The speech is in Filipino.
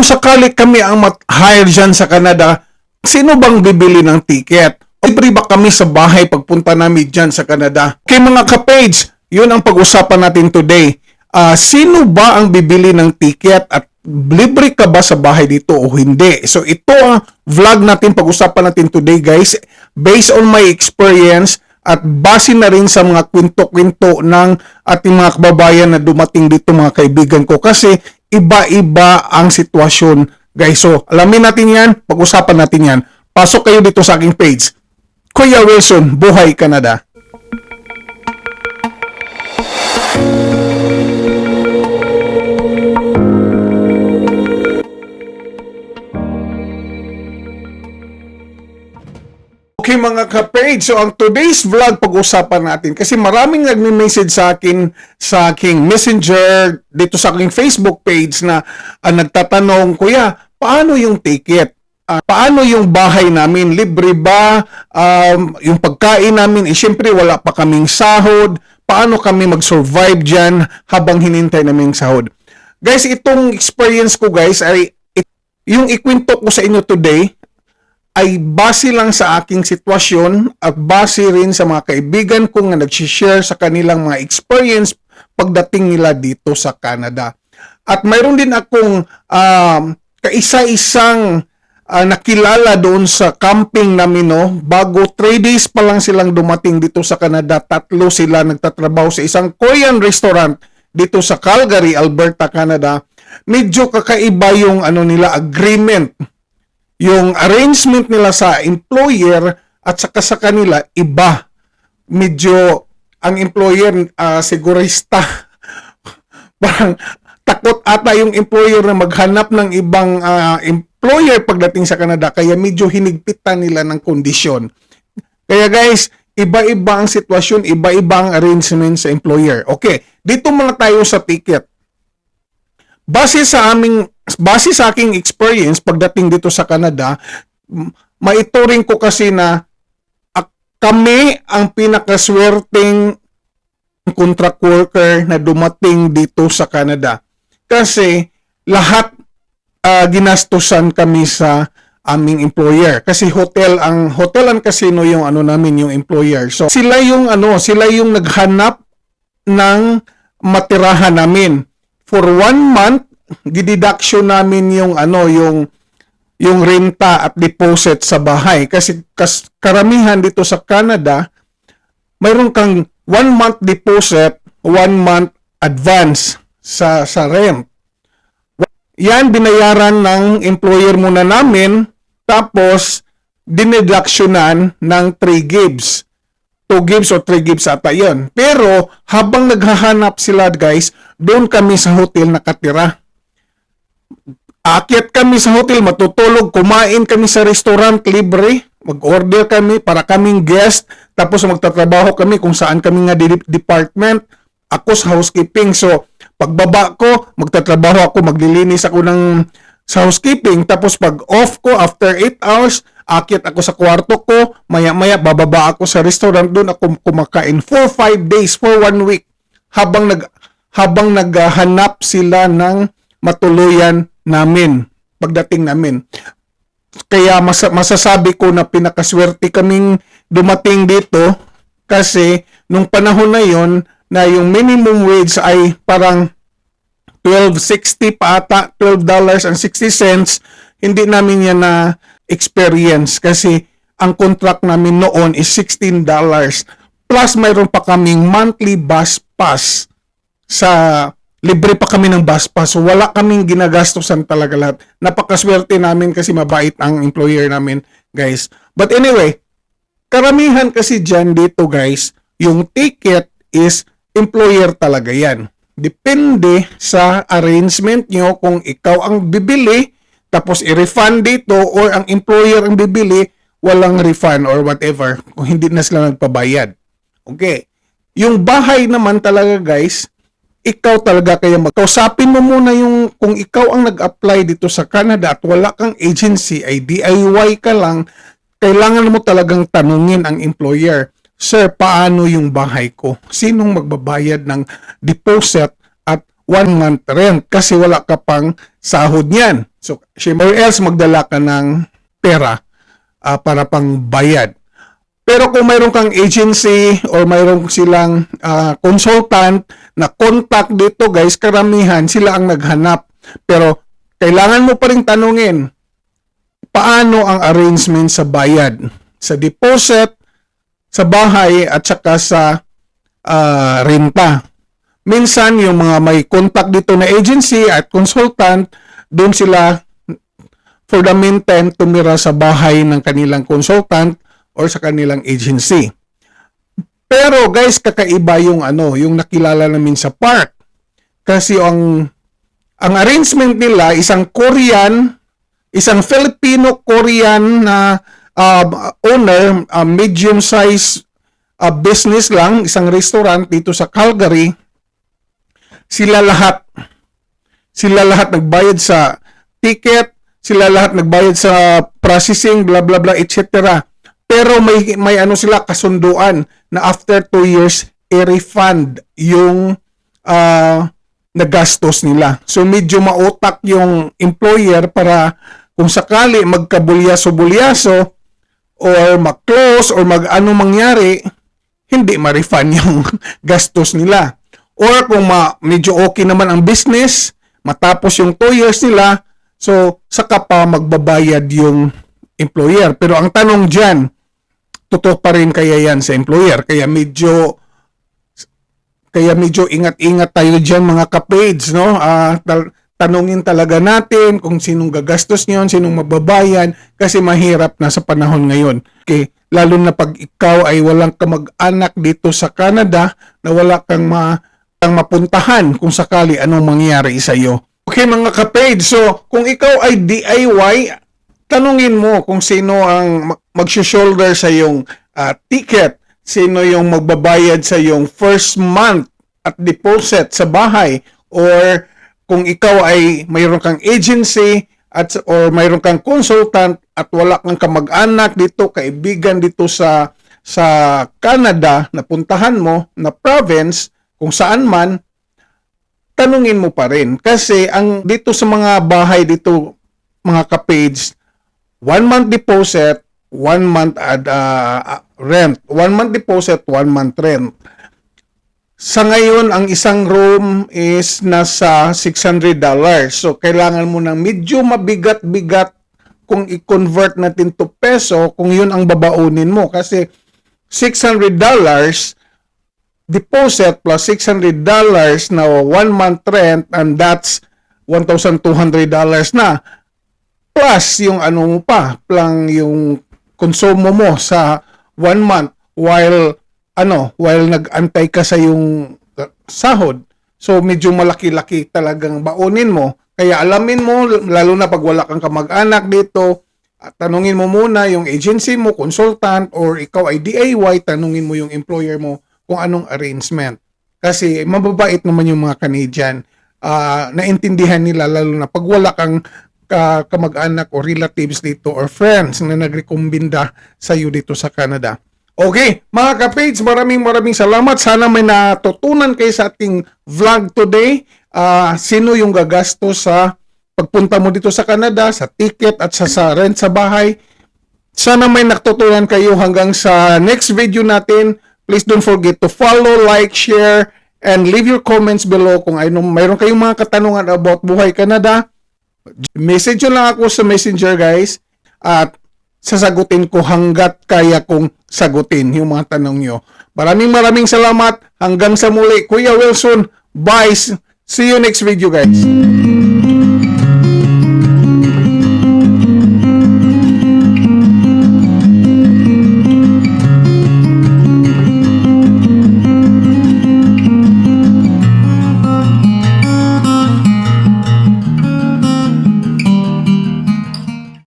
kung sakali kami ang mat-hire dyan sa Canada, sino bang bibili ng ticket? Libre ba kami sa bahay pagpunta namin dyan sa Canada? Okay mga ka-page, yun ang pag-usapan natin today. Ah, sino ba ang bibili ng ticket at libre ka ba sa bahay dito o hindi? So ito ang vlog natin, pag-usapan natin today guys. Based on my experience at base na rin sa mga kwento-kwento ng ating mga kababayan na dumating dito mga kaibigan ko kasi iba-iba ang sitwasyon guys. So alamin natin yan, pag-usapan natin yan. Pasok kayo dito sa aking page. Kuya Wilson, Buhay Canada. Okay mga ka-page, so ang today's vlog pag-usapan natin kasi maraming nagme-message sa akin sa aking messenger dito sa aking Facebook page na ah, nagtatanong, Kuya, paano yung ticket? Ah, paano yung bahay namin? Libre ba? Um, yung pagkain namin, eh syempre wala pa kaming sahod. Paano kami mag-survive dyan habang hinintay namin sahod? Guys, itong experience ko guys ay it- yung ikwento ko sa inyo today ay base lang sa aking sitwasyon at base rin sa mga kaibigan ko nga nag-share sa kanilang mga experience pagdating nila dito sa Canada. At mayroon din akong um, kaisa-isang ah, nakilala doon sa camping namin no bago 3 days pa lang silang dumating dito sa Canada tatlo sila nagtatrabaho sa isang Korean restaurant dito sa Calgary, Alberta, Canada medyo kakaiba yung ano nila agreement yung arrangement nila sa employer at saka sa kanila iba. Medyo ang employer ah, sigurista. Parang takot ata yung employer na maghanap ng ibang ah, employer pagdating sa Canada kaya medyo hinigpitan nila ng kondisyon. Kaya guys, iba-iba ang sitwasyon, iba-iba ang arrangement sa employer. Okay, dito muna tayo sa ticket base sa aming base sa aking experience pagdating dito sa Canada, maituring ko kasi na kami ang pinakaswerteng contract worker na dumating dito sa Canada. Kasi lahat ah, ginastusan kami sa aming employer kasi hotel ang hotel and casino yung ano namin yung employer. So sila yung ano, sila yung naghanap ng matirahan namin for one month, dideduction namin yung ano, yung yung renta at deposit sa bahay. Kasi kas, karamihan dito sa Canada, mayroon kang one month deposit, one month advance sa sa rent. Yan binayaran ng employer muna namin tapos dineductionan ng 3 gigs. 2 gigs o 3 gigs ata yon. Pero habang naghahanap sila guys, doon kami sa hotel nakatira. Akyat kami sa hotel, matutulog, kumain kami sa restaurant libre, mag-order kami para kaming guest, tapos magtatrabaho kami kung saan kami nga department. Ako sa housekeeping. So, pagbaba ko, magtatrabaho ako, maglilinis ako ng sa housekeeping. Tapos pag off ko, after 8 hours, akit ako sa kwarto ko, maya-maya bababa ako sa restaurant doon ako kumakain for 5 days, for 1 week habang nag habang naghahanap sila ng matuluyan namin pagdating namin. Kaya masa- masasabi ko na pinakaswerte kaming dumating dito kasi nung panahon na yon na yung minimum wage ay parang 12.60 pa ata, $12.60, hindi namin yan na experience kasi ang contract namin noon is $16 plus mayroon pa kaming monthly bus pass sa libre pa kami ng bus pass. So wala kaming ginagastosan talaga lahat. Napakaswerte namin kasi mabait ang employer namin, guys. But anyway, karamihan kasi dyan dito, guys, yung ticket is employer talaga yan. Depende sa arrangement nyo kung ikaw ang bibili, tapos i-refund dito or ang employer ang bibili, walang refund or whatever kung hindi na sila nagpabayad. Okay. Yung bahay naman talaga guys, ikaw talaga kaya magkausapin mo muna yung kung ikaw ang nag-apply dito sa Canada at wala kang agency ay DIY ka lang, kailangan mo talagang tanungin ang employer, Sir, paano yung bahay ko? Sinong magbabayad ng deposit at one month rent kasi wala ka pang sahod niyan. So, or else magdala ka ng pera ah, para pang bayad. Pero kung mayroon kang agency or mayroon silang ah, consultant na contact dito guys, karamihan sila ang naghanap. Pero kailangan mo pa rin tanungin, paano ang arrangement sa bayad? Sa deposit, sa bahay at saka sa ah, renta. Minsan yung mga may contact dito na agency at consultant, doon sila for the meantime tumira sa bahay ng kanilang consultant or sa kanilang agency. Pero guys, kakaiba yung ano, yung nakilala namin sa park. Kasi ang ang arrangement nila isang Korean, isang Filipino-Korean na um, owner, uh, medium size uh, business lang, isang restaurant dito sa Calgary. Sila lahat sila lahat nagbayad sa ticket, sila lahat nagbayad sa processing, bla bla bla, etc. Pero may may ano sila kasunduan na after 2 years i-refund yung ah, nagastos nila. So medyo mautak yung employer para kung sakali magkabulyaso-bulyaso or mag-close or mag-ano mangyari, hindi ma-refund yung gastos nila. Or kung ma medyo okay naman ang business, matapos yung 2 years nila, so saka pa magbabayad yung employer. Pero ang tanong dyan, totoo pa rin kaya yan sa employer? Kaya medyo kaya medyo ingat-ingat tayo diyan mga ka-page, no? Tal- tanungin talaga natin kung sinong gagastos niyon, sinong mababayan kasi mahirap na sa panahon ngayon. Okay, lalo na pag ikaw ay walang kamag-anak dito sa Canada na wala kang ma kang mapuntahan kung sakali anong mangyari sa iyo. Okay mga ka-page, so kung ikaw ay DIY, tanungin mo kung sino ang mag- magsho-shoulder sa yung ah, ticket, sino yung magbabayad sa yung first month at deposit sa bahay or kung ikaw ay mayroon kang agency at or mayroon kang consultant at wala kang kamag-anak dito, kaibigan dito sa sa Canada na puntahan mo na province kung saan man tanungin mo pa rin. Kasi ang dito sa mga bahay dito mga ka-page one month deposit one month ad, ah, rent. One month deposit one month rent sa ngayon, ang isang room is nasa $600. So, kailangan mo ng medyo mabigat-bigat kung i-convert natin to peso kung yun ang babaunin mo. Kasi $600 deposit plus $600 na one month rent and that's $1,200 na. Plus yung ano mo pa, lang yung konsumo mo sa one month while ano, while nag-antay ka sa yung uh, sahod. So medyo malaki-laki talagang baunin mo. Kaya alamin mo, lalo na pag wala kang kamag-anak dito, at tanungin mo muna yung agency mo, consultant, or ikaw ay DIY, tanungin mo yung employer mo kung anong arrangement. Kasi mababait naman yung mga Canadian. Ah, naintindihan nila lalo na pag wala kang ka- kamag-anak o relatives dito or friends na nagrekombinda sa iyo dito sa Canada. Okay, mga ka-page, maraming maraming salamat. Sana may natutunan kayo sa ating vlog today. Ah, sino yung gagasto sa pagpunta mo dito sa Canada, sa ticket at sa, sa rent sa bahay. Sana may natutunan kayo hanggang sa next video natin. Please don't forget to follow, like, share, and leave your comments below kung ano, mayroon kayong mga katanungan about Buhay Canada. Message nyo lang ako sa messenger guys at sasagutin ko hanggat kaya kong sagutin yung mga tanong nyo. Maraming maraming salamat. Hanggang sa muli. Kuya Wilson, bye. See you next video guys.